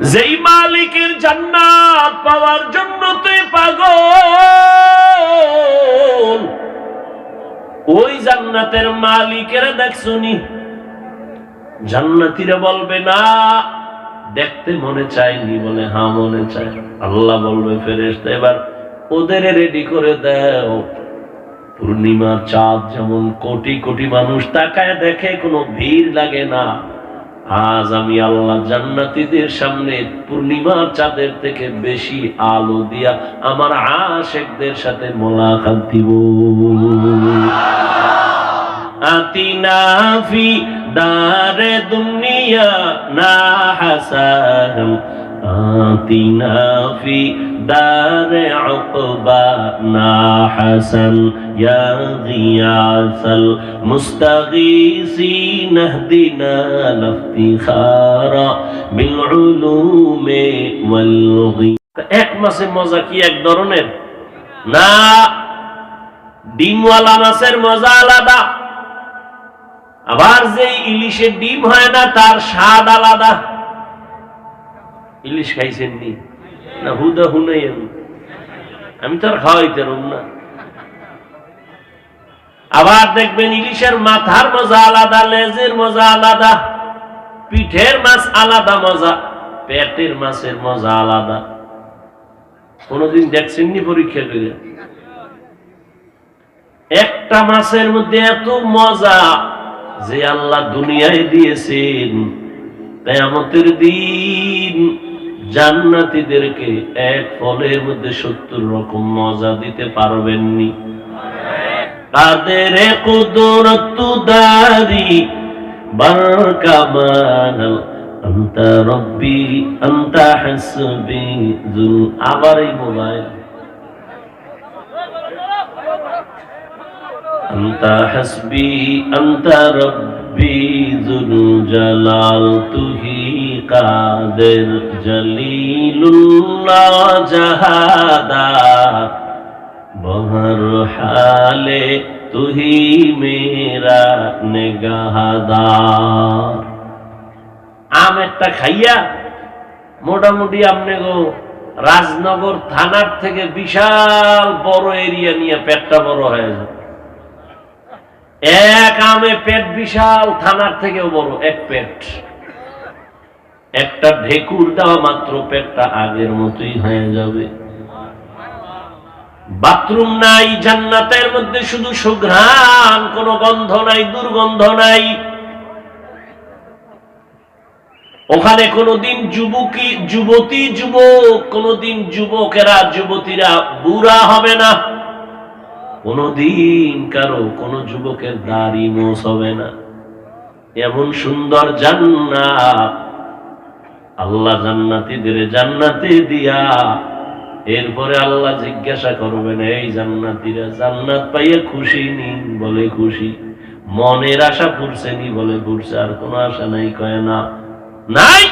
যেই মালিকের জান্নাত পাওয়ার জন্য তুই পাগল। ওই জান্নাতের মালিকেরা দেখছনি জান্নাতিরা বলবে, না, দেখতে মনে চায়নি বলে হা মনে চায়। আল্লাহ বলবে, ফেরেশতা, এবার ওদের রেডি করে দেও। পূর্ণিমার চাঁদ যেমন কোটি কোটি মানুষ তাকায় দেখে, কোনো ভিড় লাগে না। আজ আমি আল্লাহ জান্নাতীদের সামনে পূর্ণিমার চাঁদের থেকে বেশি আলো দিয়া আমার আশেকদের সাথে মোলাকাত দিব। আতিনা ফি দারে দুনিয়া না হাসান। আতিনা ফি দারে উকবা না হাসান ইয়া গিয়াসাল মুস্তাগীসিন اهدنا লাফতিখারা বিল উলুমে ওয়াল এক মাসের মজা কি এক ধরনের না ডিমওয়ালা মাছের মজা আলাদা আবার যে ইলিশের ডিম হয় না তার স্বাদ আলাদা ইলিশ খাইছেন নি না হুদা হুনাই আমি। আমি তো আর খাওয়াইতে রুম না। আবার দেখবেন ইলিশের মাথার মজা আলাদা, লেজের মজা আলাদা, পিঠের মাছ আলাদা মজা, পেটের মাছের মজা আলাদা। কোনদিন দেখছেন নি পরীক্ষা করে একটা মাছের মধ্যে এত মজা যে আল্লাহ দুনিয়ায় দিয়েছেন, কেয়ামতের দিন জান্নাতিদেরকে এক ফলের মধ্যে সত্তর রকম মজা দিতে পারবেননি। তাদের কুদরত দারি আন্তা রব্বি, আন্তা হাসবি, জুল আবার এই মোবাইল। আন্তা হাসবি, আন্তা রব্বি হাফিজুল জালাল, তুহি কাদের জলিলুল্লাহ জাহাদা। বহর হালে তুহি মেরা নিগাহদার আম একটা খাইয়া মোটামুটি আপনি গো রাজনগর থানার থেকে বিশাল বড় এরিয়া নিয়ে পেটটা বড় হয়ে যায় এক আমে পেট বিশাল, থানার থেকেও বড়, এক পেট। একটা ঢেকুর দেওয়া মাত্র পেটটা আগের মতোই হয়ে যাবে। বাথরুম নাই, জান্নাতের মধ্যে শুধু সুঘ্রাণ, কোনো গন্ধ নাই, দুর্গন্ধ নাই। ওখানে কোনোদিন যুবকী, যুবতী, যুবক, কোনোদিন যুবকেরা, যুবতীরা বুড়া হবে না। কোনদিন কারও কোন যুবকের দাড়ি মোষ হবে না। এমন সুন্দর জান্নাত। আল্লাহ জান্নাতীদের জান্নাতে দিয়া এরপরে আল্লাহ জিজ্ঞাসা করবেন, এই জান্নাতীরা জান্নাত পাইয়ে খুশি নি বলে খুশি? মনের আশা ফুরছে নি বলে ফুরছে আর কোনো আশা নাই? কয়, না, নাই।